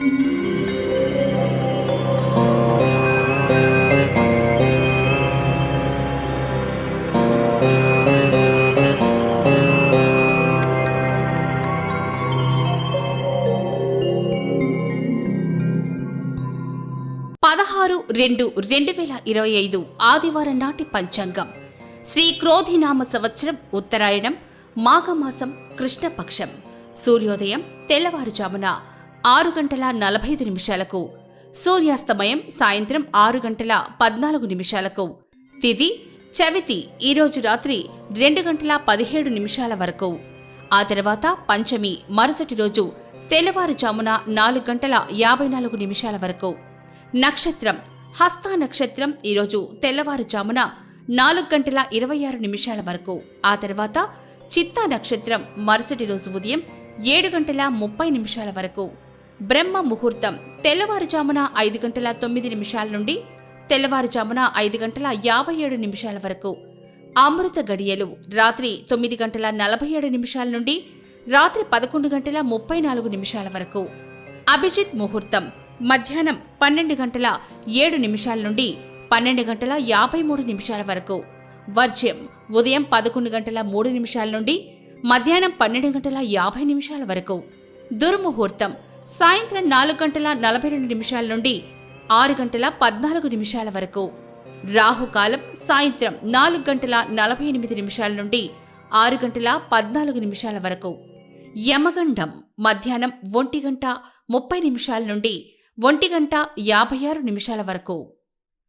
పదహారు రెండు రెండు వేల ఇరవై ఐదు ఆదివారం నాటి పంచాంగం. శ్రీ క్రోధినామ సంవత్సరం ఉత్తరాయణం మాఘమాసం కృష్ణపక్షం. సూర్యోదయం తెల్లవారుజామున ఆరు గంటల నలభై ఐదు నిమిషాలకు. సూర్యాస్తమయం సాయంత్రం ఆరు గంటల పద్నాలుగు నిమిషాలకు. తిది చవితి ఈరోజు రాత్రి రెండు గంటల పదిహేడు నిమిషాల వరకు. ఆ తర్వాత పంచమి మరుసటి రోజు తెల్లవారుజామున నాలుగు గంటల యాభై నాలుగు నిమిషాల వరకు. నక్షత్రం హస్త నక్షత్రం ఈరోజు తెల్లవారుజామున నాలుగు గంటల ఇరవై ఆరు నిమిషాల వరకు. ఆ తర్వాత చిత్తా నక్షత్రం మరుసటి రోజు ఉదయం ఏడు గంటల ముప్పై నిమిషాల వరకు. బ్రహ్మ ముహూర్తం తెల్లవారుజామున ఐదు గంటల తొమ్మిది నిమిషాల నుండి తెల్లవారుజామున ఐదు గంటల యాభై ఏడు నిమిషాల వరకు. అమృత గడియలు రాత్రి తొమ్మిది గంటల నలభై ఏడు నిమిషాల నుండి రాత్రి పదకొండు గంటల ముప్పై నాలుగు నిమిషాల వరకు. అభిజిత్ ముహూర్తం మధ్యాహ్నం పన్నెండు గంటల ఏడు నిమిషాల నుండి పన్నెండు గంటల యాభై మూడు నిమిషాల వరకు. వర్జ్యం ఉదయం పదకొండు గంటల మూడు నిమిషాల నుండి మధ్యాహ్నం పన్నెండు గంటల యాభై నిమిషాల వరకు. దుర్ముహూర్తం సాయంత్రం నాలుగు గంటల నలభై రెండు నిమిషాల నుండి ఆరు గంటల పద్నాలుగు నిమిషాల వరకు. రాహుకాలం సాయంత్రం నాలుగు గంటల నలభై ఎనిమిది నిమిషాల నుండి ఆరు గంటల పద్నాలుగు నిమిషాల వరకు. యమగండం మధ్యాహ్నం ఒంటి గంట ముప్పై నిమిషాల నుండి ఒంటి గంట యాభై ఆరు నిమిషాల వరకు.